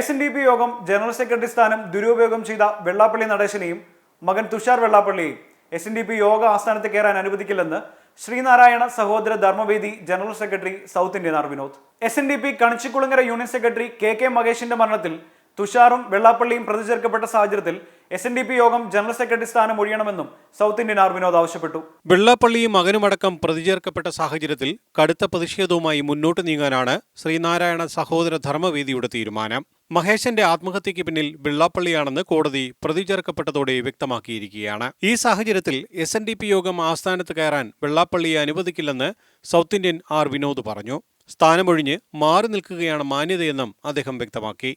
S N D P യോഗം general secretary സ്ഥാനം ദുരുപയോഗം ചെയ്ത വെള്ളാപ്പള്ളി നടേശനെയും മകൻ തുഷാർ വെള്ളാപ്പള്ളിയെയും എസ് എൻ ഡി പി യോഗ ആസ്ഥാനത്ത് കയറാൻ അനുവദിക്കില്ലെന്ന് Sreenarayana Sahodara Dharmavedi general secretary south Indian R Vinod. S N D P Kanichikulangara union secretary K K മകേഷിന്റെ മരണത്തിൽ തുഷാറും വെള്ളാപ്പള്ളിയും പ്രതി ചേർക്കപ്പെട്ട സാഹചര്യത്തിൽ എസ് എൻ ഡി പി യോഗം ജനറൽ സെക്രട്ടറി സ്ഥാനം ഒഴിയണമെന്നും സൗത്ത് ഇന്ത്യൻ ആർ വിനോദ് ആവശ്യപ്പെട്ടു. വെള്ളാപ്പള്ളിയും മകനുമടക്കം പ്രതിചേർക്കപ്പെട്ട സാഹചര്യത്തിൽ കടുത്ത പ്രതിഷേധവുമായി മുന്നോട്ട് നീങ്ങാനാണ് ശ്രീനാരായണ സഹോദര ധർമ്മവേദിയുടെ തീരുമാനം. മഹേശന്റെ ആത്മഹത്യയ്ക്ക് പിന്നിൽ വെള്ളാപ്പള്ളിയാണെന്ന് കോടതി പ്രതി ചേർക്കപ്പെട്ടതോടെ വ്യക്തമാക്കിയിരിക്കുകയാണ്. ഈ സാഹചര്യത്തിൽ എസ് എൻ ഡി പി യോഗം ആസ്ഥാനത്ത് കയറാൻ വെള്ളാപ്പള്ളിയെ അനുവദിക്കില്ലെന്ന് സൗത്ത് ഇന്ത്യൻ ആർ വിനോദ് പറഞ്ഞു. സ്ഥാനമൊഴിഞ്ഞ് മാറി നിൽക്കുകയാണ് മാന്യതയെന്നും അദ്ദേഹം വ്യക്തമാക്കി.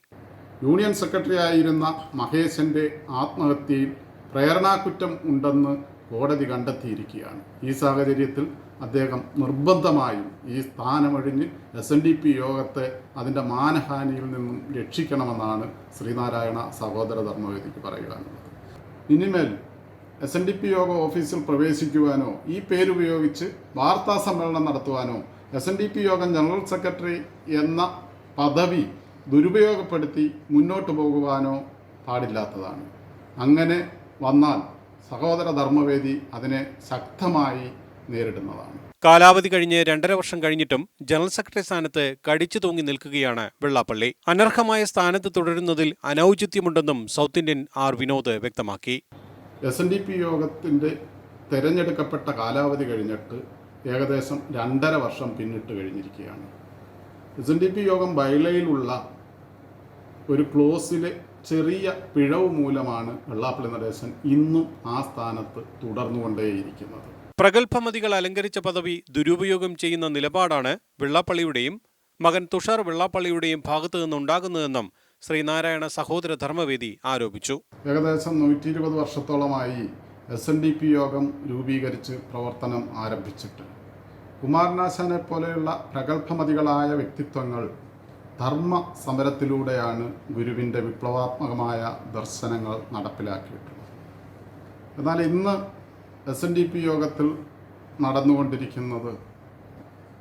യൂണിയൻ സെക്രട്ടറി ആയിരുന്ന മഹേശന്റെ ആത്മഹത്യയിൽ പ്രേരണാകുറ്റം ഉണ്ടെന്ന് കോടതി കണ്ടെത്തിയിരിക്കുകയാണ്. ഈ സാഹചര്യത്തിൽ അദ്ദേഹം നിർബന്ധമായും ഈ സ്ഥാനമൊഴിഞ്ഞ് എസ് എൻ ഡി പി യോഗത്തെ അതിന്റെ മാനഹാനിയിൽ നിന്നും രക്ഷിക്കണമെന്നാണ് ശ്രീനാരായണ സഹോദര ധർമ്മവേദിക്ക് പറയുവാനുള്ളത്. ഇനിമേൽ എസ് എൻ ഡി പി യോഗ ഓഫീസിൽ പ്രവേശിക്കുവാനോ ഈ പേരുപയോഗിച്ച് വാർത്താ സമ്മേളനം നടത്തുവാനോ എസ് എൻ ഡി പി യോഗം ജനറൽ സെക്രട്ടറി എന്ന പദവി ദുരുപയോഗപ്പെടുത്തി മുന്നോട്ട് പോകുവാനോ പാടില്ലാത്തതാണ്. അങ്ങനെ വന്നാൽ സഹോദര ധർമ്മവേദി അതിനെ ശക്തമായി നേരിടുന്നതാണ്. കാലാവധി കഴിഞ്ഞ് രണ്ടര വർഷം കഴിഞ്ഞിട്ടും ജനറൽ സെക്രട്ടറി സ്ഥാനത്ത് കടിച്ചു തൂങ്ങി നിൽക്കുകയാണ് വെള്ളാപ്പള്ളി. അനർഹമായ സ്ഥാനത്ത് തുടരുന്നതിൽ അനൌചിത്യമുണ്ടെന്നും സൗത്ത് ഇന്ത്യൻ ആർ വിനോദ് വ്യക്തമാക്കി. എസ് എൻ ഡി പി യോഗത്തിന്റെ തെരഞ്ഞെടുക്കപ്പെട്ട കാലാവധി കഴിഞ്ഞിട്ട് ഏകദേശം രണ്ടര വർഷം പിന്നിട്ട് കഴിഞ്ഞിരിക്കുകയാണ്. എസ് എൻ ഡി പി യോഗം ബൈലയിലുള്ള ഒരു ക്ലോസിലെ ചെറിയ പിഴവ് മൂലമാണ് വെള്ളാപ്പള്ളി നടേശൻ ഇന്നും ആ സ്ഥാനത്ത് തുടർന്നുകൊണ്ടേയിരിക്കുന്നത്. പ്രഗത്ഭമതികൾ അലങ്കരിച്ച പദവി ദുരുപയോഗം ചെയ്യുന്ന നിലപാടാണ് വെള്ളാപ്പള്ളിയുടെയും മകൻ തുഷാർ വെള്ളാപ്പള്ളിയുടെയും ഭാഗത്തു നിന്നുണ്ടാകുന്നതെന്നും ശ്രീനാരായണ സഹോദര ധർമ്മവേദി ആരോപിച്ചു. ഏകദേശം നൂറ്റി ഇരുപത് വർഷത്തോളമായി എസ് എൻ ഡി പി യോഗം രൂപീകരിച്ച് പ്രവർത്തനം ആരംഭിച്ചിട്ട് കുമാരനാശാനെ പോലെയുള്ള പ്രഗത്ഭമതികളായ വ്യക്തിത്വങ്ങൾ ധർമ്മ സമരത്തിലൂടെയാണ് ഗുരുവിന്റെ വിപ്ലവാത്മകമായ ദർശനങ്ങൾ നടപ്പിലാക്കിയിട്ടുള്ളത്. എന്നാൽ ഇന്ന് എസ് എൻ ഡി പി യോഗത്തിൽ നടന്നുകൊണ്ടിരിക്കുന്നത്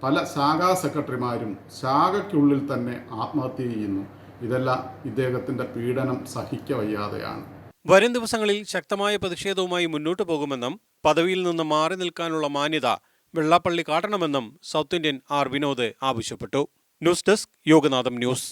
പല ശാഖാ സെക്രട്ടറിമാരും ശാഖയ്ക്കുള്ളിൽ തന്നെ ആത്മഹത്യ ചെയ്യുന്നു. ഇതെല്ലാം ഇദ്ദേഹത്തിന്റെ പീഡനം സഹിക്ക വയ്യാതെയാണ്. വരും ദിവസങ്ങളിൽ ശക്തമായ പ്രതിഷേധവുമായി മുന്നോട്ടു പോകുമെന്നും പദവിയിൽ നിന്ന് മാറി നിൽക്കാനുള്ള മാന്യത വെള്ളാപ്പള്ളി കാട്ടണമെന്നും സൗത്ത് ഇന്ത്യൻ ആർ വിനോദ് ആവശ്യപ്പെട്ടു. News desk Yoganatham news.